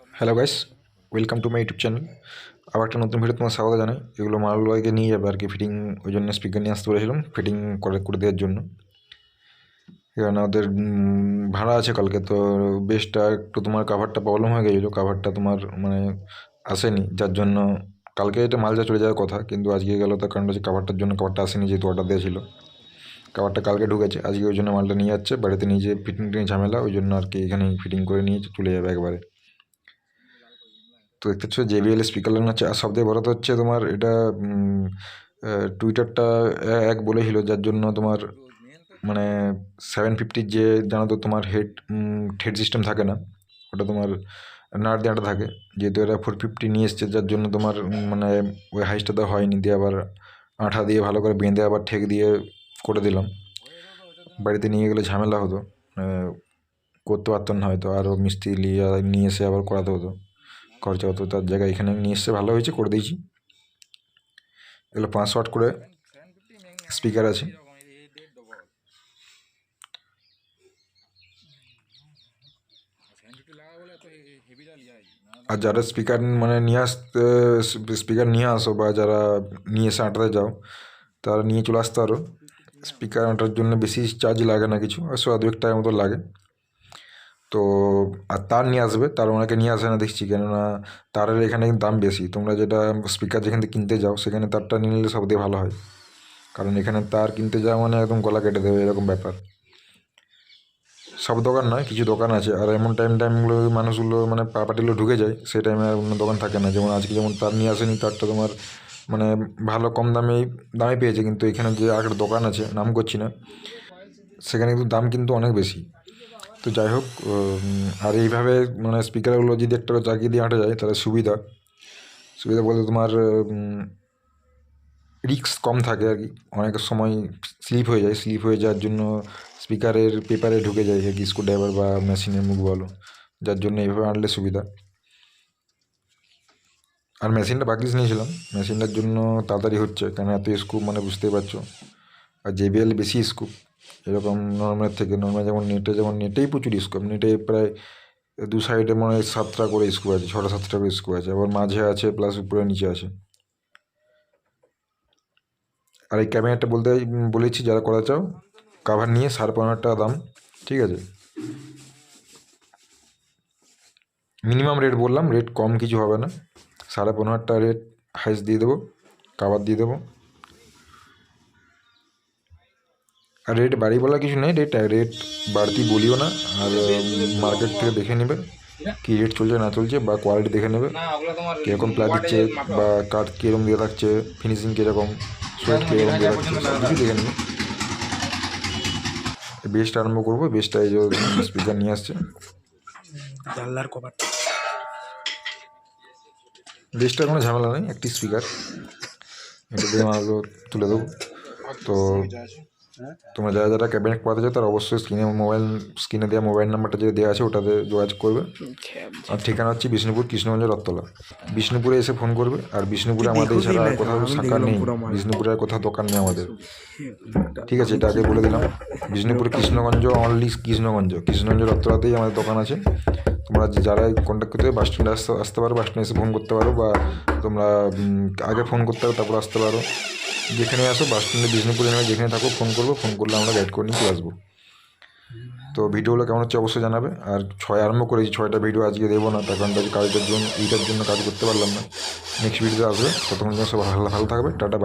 Hello guys welcome to my YouTube channel আবার একটা নতুন ভিডিও তোমার স্বাগত জানাই। এগুলো মালবাইকে নিয়ে যাবে আর কি ফিটিং ওই জন্য স্পিকার নিয়ে আসতে বলেছিলাম ফিটিং করে করে দেওয়ার জন্য। এখানে ওদের ভাড়া আছে কালকে, তো বেশটা একটু তোমার কাভারটা প্রবলেম হয়ে গেছিল। কাভারটা তোমার মানে আসেনি, যার জন্য কালকে এটা মাল যা চলে যাওয়ার কথা, কিন্তু আজকে গেল তার কারণ হচ্ছে কাভারটার জন্য কাভারটা আসেনি, যেহেতু অর্ডার দেওয়া ছিল। কাভারটা কালকে ঢুকেছে, আজকে ওই জন্য মালটা নিয়ে যাচ্ছে, বাড়িতে নিয়ে যেয়ে ফিটিং টিটিং ঝামেলা, ওই জন্য আর কি এখানে ফিটিং করে নিয়ে চলে যাবে একবারে। তো দেখতে পাচ্ছ জেবিএল স্পিকার লাগানো হচ্ছে আর সবথেকে বড় তো হচ্ছে তোমার এটা টুইটারটা এক বলেছিল যার জন্য তোমার মানে সেভেন ফিফটির যে জানো তো তোমার হেড হেড সিস্টেম থাকে না ওটা তোমার নাট দেওয়াটা থাকে। যেহেতু এটা ফোর ফিফটি নিয়ে এসছে যার জন্য তোমার মানে ওই হাইসটা তো হয়নি দিয়ে আবার আঠা দিয়ে ভালো করে বেঁধে আবার ঠেক দিয়ে করে দিলাম। বাড়িতে নিয়ে গেলে ঝামেলা হতো করতে পারতাম না হয়তো আরও মিস্ত্রি নিয়ে নিয়ে এসে আবার করাতে হতো। খরচা হতো তার জায়গায় এখানে নিয়ে এসছে ভালো হয়েছে, করে দিয়েছি। এগুলো পাঁচ ওয়াট করে স্পিকার আছে। আর যারা স্পিকার মানে নিয়ে আসতে স্পিকার নিয়ে আসো বা যারা নিয়ে এসে আঁটাতে যাও, তারা নিয়ে চলে আসতে পারো। স্পিকার আঁটার জন্য বেশি চার্জ লাগে না কিছু একশো দু এক টাকার মতো লাগে। তো, আর তার নিয়ে আসবে, তার ওনাকে নিয়ে আসে না দেখছি, কেননা তারের এখানে দাম বেশি। তোমরা যেটা স্পিকার যেখান থেকে কিনতে যাও, সেখানে তারটা নিয়ে নিলে সব দিয়ে ভালো হয়। কারণ এখানে তার কিনতে যাওয়া মানে একদম গলা কেটে দেবে, এরকম ব্যাপার। সব দোকান নয়, কিছু দোকান আছে। আর এমন টাইম টাইমগুলো মানুষগুলো মানে পাপাটিগুলো ঢুকে যায় সেই টাইমে আর অন্য দোকান থাকে না। যেমন আজকে যেমন তার নিয়ে আসেনি, তারটা তোমার মানে ভালো কম দামে দামে পেয়েছে। কিন্তু এখানে যে একটা দোকান আছে, নাম করছি না, সেখানে কিন্তু দাম কিন্তু অনেক বেশি। তো যাই হোক আর এইভাবে মানে স্পিকারগুলো যদি একটা জাগিয়ে দিয়ে হাঁটা যায়, তাহলে সুবিধা। সুবিধা বলতে তোমার রিক্স কম থাকে আর কি। অনেক সময় স্লিপ হয়ে যায়। স্লিপ হয়ে যাওয়ার জন্য স্পিকারের পেপারে ঢুকে যায় আর কি স্ক্রুড্রাইভার বা মেশিনের মুখ বলো। যার জন্য এইভাবে আনলে সুবিধা। আর মেশিনটা বাকিস নিয়েছিলাম। মেশিনটার জন্য তাড়াতাড়ি হচ্ছে। কেন এত স্কুপ মানে বুঝতেই পারছ? আর জেবিএল বেশি স্কুপ এরকম নর্মাল থেকে নর্মাল যেমন নেটে যেমন নেটেই প্রচুর স্কোপ নেটে প্রায় দু সাইডে মনে হয় সাতটা করে স্কুপ আছে, ছটা সাতটা করে স্কুপ আছে, আবার মাঝে আছে প্লাস উপরে নিচে আছে। আর এই ক্যামেরাটা বলতে বলেছি যারা করা চাও কাভার নিয়ে সাড়ে পনেরো হাজার টাকা দাম, ঠিক আছে? মিনিমাম রেট বললাম রেট কম কিছু হবে না। সাড়ে পনেরো হাজার টাকা রেট হাইস দিয়ে দেবো কাভার দিয়ে দেবো আর রেট বাড়ি বলা কিছু নেই রেট রেট বাড়তি বলিও না। আর মার্কেট থেকে দেখে নেবে কী রেট চলছে না চলছে বা কোয়ালিটি দেখে নেবে। কীরকম প্লাই দিচ্ছে বা কাঠ কীরকম দিয়ে থাকছে ফিনিশিং কীরকম সোয়েট কীরকম দিয়ে থাকছে সব কিছু দেখে নেবে। বেস্ট আরম্ভ করব বেস্টটা এই যে স্পিকার নিয়ে আসছে। জানলার কভার বেস্টটা কোনো ঝামেলা নেই একটি স্পিকার এটা দিয়ে মালগুলো তুলে দেবো। তো তোমরা যারা যারা ক্যাবিনেট করাতে চাও তারা অবশ্যই স্ক্রিনে মোবাইল স্ক্রিনে দেওয়া মোবাইল নাম্বারটা যে দেওয়া আছে ওটাতে যোগাযোগ করবে। আর ঠিকানা হচ্ছে বিষ্ণুপুর কৃষ্ণগঞ্জ রত্তলা বিষ্ণুপুরে এসে ফোন করবে আর বিষ্ণুপুরে আমাদের ছাড়া আর কোথাও শাখা নেই। বিষ্ণুপুরে আর কোথাও দোকান নেই আমাদের। ঠিক আছে এটা আগে বলে দিলাম। বিষ্ণুপুর কৃষ্ণগঞ্জ অনলি কৃষ্ণগঞ্জ। কৃষ্ণগঞ্জ রত্তলাতেই আমাদের দোকান আছে। তোমরা যারা কন্ট্যাক্ট করতে বাস স্ট্যান্ডে আসতে আসতে পারো বাস স্ট্যান্ডে এসে ফোন করতে পারো বা তোমরা আগে ফোন করতে পারো তারপর আসতে পারো। যেখানে আসো বাস স্ট্যান্ডে বিষ্ণুপুরে নামে যেখানে থাকো ফোন করব ফোন করলে আমরা গাইড করে নিয়ে চলে আসব। তো ভিডিওগুলো কেমন হচ্ছে অবশ্যই জানাবে। আর ছয়, আরম্ভ করেছি, ছয়টা ভিডিও আজকে দেবো না, তার কারণ কাজটার জন্য, এইটার জন্য কাজ করতে পারলাম না। নেক্সট ভিডিওতে আসবে, ততক্ষণ সব ভালো থাকবে, টাটা